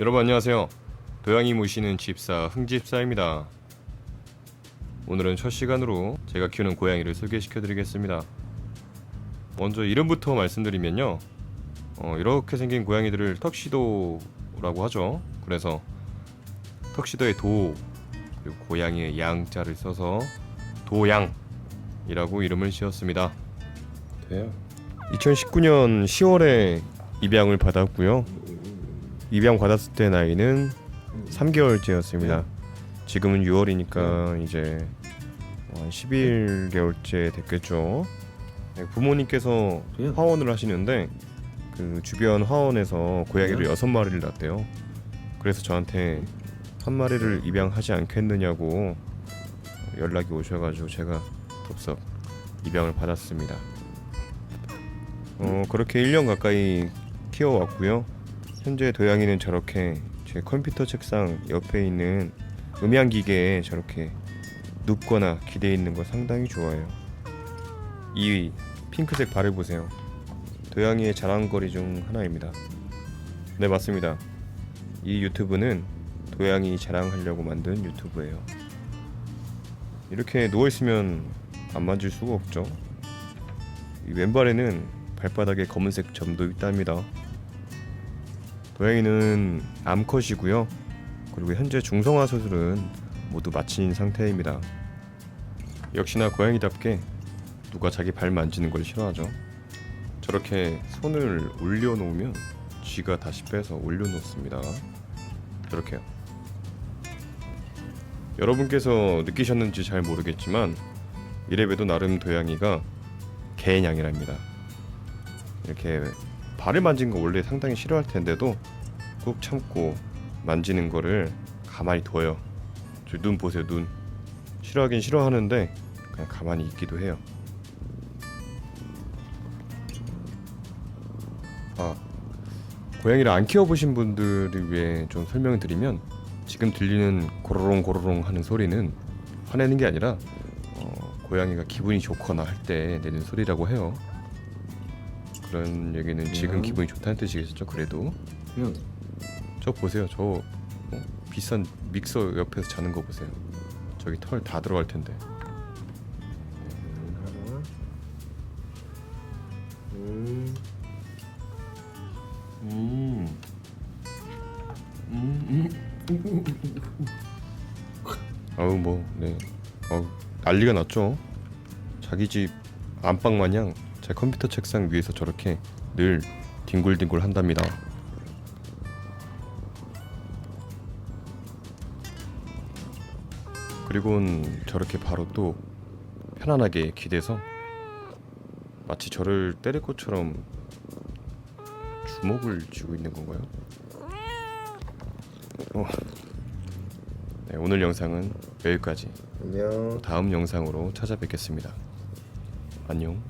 여러분 안녕하세요. 도양이 모시는 집사 흥집사입니다. 오늘은 첫 시간으로 제가 키우는 고양이를 소개시켜 드리겠습니다. 먼저 이름부터 말씀드리면요. 어, 이렇게 생긴 고양이들을 턱시도라고 하죠. 그래서 턱시도의 도 그리고 고양이의 양자를 써서 도양이라고 이름을 지었습니다. 돼요. 2019년 10월에 입양을 받았고요. 입양 받았을 때 나이는 3개월째였습니다. 지금은 6월이니까 이제 한 11개월째 됐겠죠. 네, 부모님께서 그냥- 화원을 하시는데 그 주변 화원에서 고양이를 그냥- 여섯 마리를 낳대요. 그래서 저한테 한 마리를 입양하지 않겠느냐고 연락이 오셔가지고 제가 덥석 입양을 받았습니다. 어 그렇게 1년 가까이 키워왔고요. 현재 도양이는 저렇게 제 컴퓨터 책상 옆에 있는 음향 기계에 저렇게 눕거나 기대 있는 거 상당히 좋아해요. 이 핑크색 발을 보세요. 도양이의 자랑거리 중 하나입니다. 네 맞습니다. 이 유튜브는 도양이 자랑하려고 만든 유튜브예요. 이렇게 누워 있으면 안 만질 수가 없죠. 이 왼발에는 발바닥에 검은색 점도 있답니다. 도양이는 암컷이고요. 그리고 현재 중성화 수술은 모두 마친 상태입니다. 역시나 고양이답게 누가 자기 발 만지는 걸 싫어하죠. 저렇게 손을 올려놓으면 쥐가 다시 빼서 올려놓습니다. 저렇게요. 여러분께서 느끼셨는지 잘 모르겠지만 이래봬도 나름 도양이가 개냥이랍니다. 이렇게 발을 만진 거 원래 상당히 싫어할 텐데도 꾹 참고 만지는 거를 가만히 둬요. 저 눈 보세요 눈. 싫어하긴 싫어하는데 그냥 가만히 있기도 해요. 아 고양이를 안 키워보신 분들을 위해 좀 설명을 드리면 지금 들리는 고로롱 고로롱 하는 소리는 화내는 게 아니라 어, 고양이가 기분이 좋거나 할 때 내는 소리라고 해요. 그런 얘기는 지금 음. 기분이 좋다는 뜻이겠죠. 그래도 그냥 저 보세요. 저 어? 비싼 믹서 옆에서 자는 거 보세요. 저기 털 다 들어갈 텐데. 음. 음. 음. 아우 뭐 네. 아우 난리가 났죠. 자기 집 안방 마냥 제 컴퓨터 책상 위에서 저렇게 늘 뒹굴뒹굴 한답니다. 그리고는 저렇게 바로 또 편안하게 기대서 마치 저를 때릴 것처럼 주먹을 쥐고 있는 건가요? 어. 네, 오늘 영상은 여기까지. 안녕. 다음 영상으로 찾아뵙겠습니다. 안녕.